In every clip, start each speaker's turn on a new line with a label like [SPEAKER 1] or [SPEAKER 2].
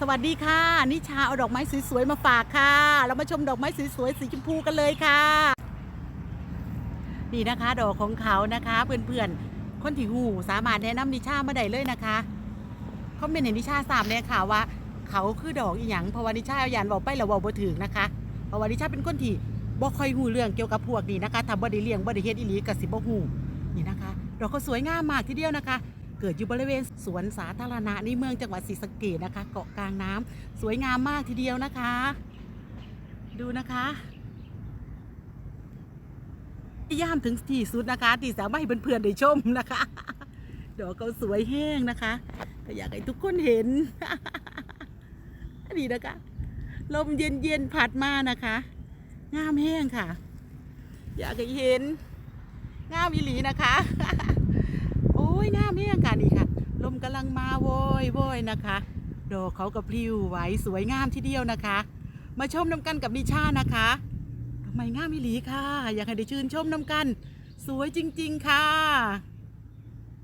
[SPEAKER 1] สวัสดีค่ะ นิชาเอาดอกไม้สวยๆมาฝากค่ะ เรามาชมดอกไม้สวยๆสีชมพูกันเลยค่ะ นี่นะคะดอกของเขานะคะเพื่อนๆคนที่หูสามารถแนะนำนิชามาได้เลยนะคะเขาเป็นเห็นนิชาทราบเลยค่ะว่า เขาคือดอกอีหยังเพราะว่านิชาเอายานบอกไปแล้วบอกบ่ถึงนะคะเพราะว่านิชาเป็นคนที่บ่ค่อยหูเรื่องเกี่ยวกับพวกนี้นะคะทำบ่ได้เลี้ยงบ่ได้เฮ็ดอีหลีกับสิบ่หูนี่นะคะ ดอกเขาสวยงามมากทีเดียวนะคะ เกิดอยู่บริเวณสวนสาธารณะในเมืองจังหวัดศรีสะเกษนะคะ เกาะกลางน้ำสวยงามมากทีเดียวนะคะ ดูนะคะย่ามถึงที่สุดนะคะที่สามารถให้เพื่อนๆได้ชมนะคะดอกเขาสวยแห้งนะคะ ก็อยากให้ทุกคนเห็นนี่นะคะ ลมเย็นๆผัดมานะคะ งามแห้งค่ะ อยากให้เห็น งามอีหลีนะคะ ยงามแห้งค่ะนี่ค่ะ ลมกำลังมาโวยโวยนะคะ ดอกเขากับพลิ้วไหวสวยงามทีเดียวนะคะ มาชมน้ำกันกับนิชานะคะทำไมงามอีหลีค่ะ อยากให้ได้ชื่นชมน้ำกัน สวยจริง ๆค่ะ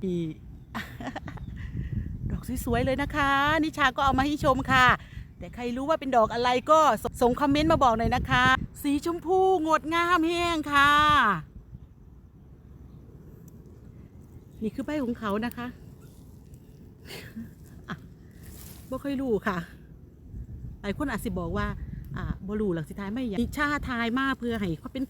[SPEAKER 1] นี่ดอกสวยๆเลยนะคะ นิชาก็เอามาให้ชมค่ะ แต่ใครรู้ว่าเป็นดอกอะไรก็สส่งคอมเมนต์มาบอกหน่อยนะคะ สีชมพูงดงามแห้งค่ะ นี่คือใบของเขานะคะบ่ค่อยรู้ค่ะ หลายคนอาจสิบอกว่า อ่าบ่รู้หลักสิทายไม่อย่างชาทายมากเพื่อให้เขาเป็น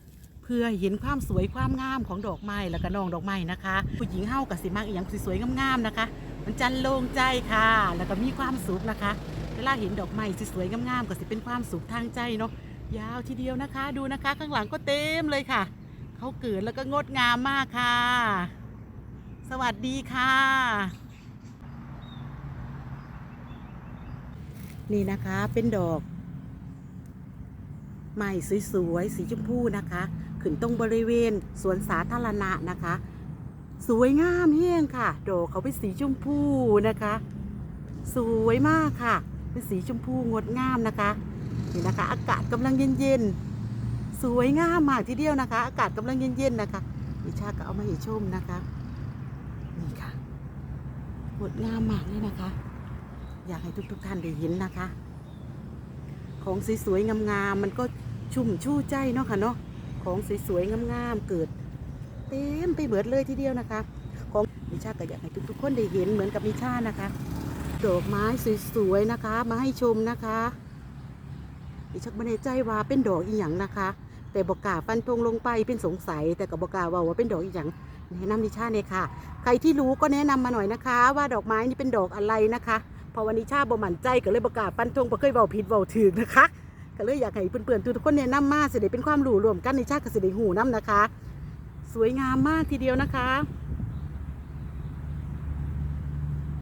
[SPEAKER 1] เพื่อเห็นความสวยความงามของดอกไม้แล้วก็น้องดอกไม้นะคะ ผู้หญิงเฮากับสิมากอย่างสวยๆงามๆนะคะ มันจันโล่งใจค่ะ แล้วก็มีความสุขนะคะเวลาเห็นดอกไม้สวยๆงามๆก็สิเป็นความสุขทางใจเนาะยาวทีเดียวนะคะ ดูนะคะ ข้างหลังก็เต็มเลยค่ะเขาเกิดแล้วก็งดงามมากค่ะ สวัสดีค่ะ นี่นะคะเป็นดอกไม้สวยๆ สีชมพูนะคะ ขึ้นตรงบริเวณสวนสาธารณะนะคะ สวยงามแห้งค่ะ ดอกเขาเป็นสีชมพูนะคะ สวยมากค่ะ เป็นสีชมพูงดงามนะคะนี่นะคะ อากาศกำลังเย็นๆ สวยงามมากทีเดียวนะคะ อากาศกำลังเย็นๆนะคะดิชาก็เอามาให้ชมนะคะ นี่ค่ะงดงามมากเลยนะคะ อยากให้ทุกๆท่านได้เห็นนะคะ ของสวยๆงามๆมันก็ชุ่มชู่ใจเนาะค่ะเนาะของสวยๆงามๆเกิด เต็มไปเบิดเลยทีเดียวนะคะ ของดิชาก็อยากให้ทุกๆคนได้เห็นเหมือนกับดิชานะคะดอกไม้สวยๆนะคะ มาให้ชมนะคะดิฉันไม่แน่ใจว่าเป็นดอกอีหยังนะคะ แต่บอกกาฟันธงลงไปเป็นสงสัย แต่ก็บอกกาว่าว่าเป็นดอกอีหยัง แนะนำดิชาเนี่ยค่ะ ใครที่รู้ก็แนะนำมาหน่อยนะคะ ว่าดอกไม้นี่เป็นดอกอะไรนะคะพอวันนี้ชาบ่หมั่นใจก็เลยประกาศปันทงบ่เคยเว้าผิดเว้าถึงนะคะก็เลยอยากให้เพื่อนๆทุกคนแนะนำมาสิได้เป็นความรู้รวมกันในชาติกับสิได้หูน้ำนะคะ สวยงามมากทีเดียวนะคะ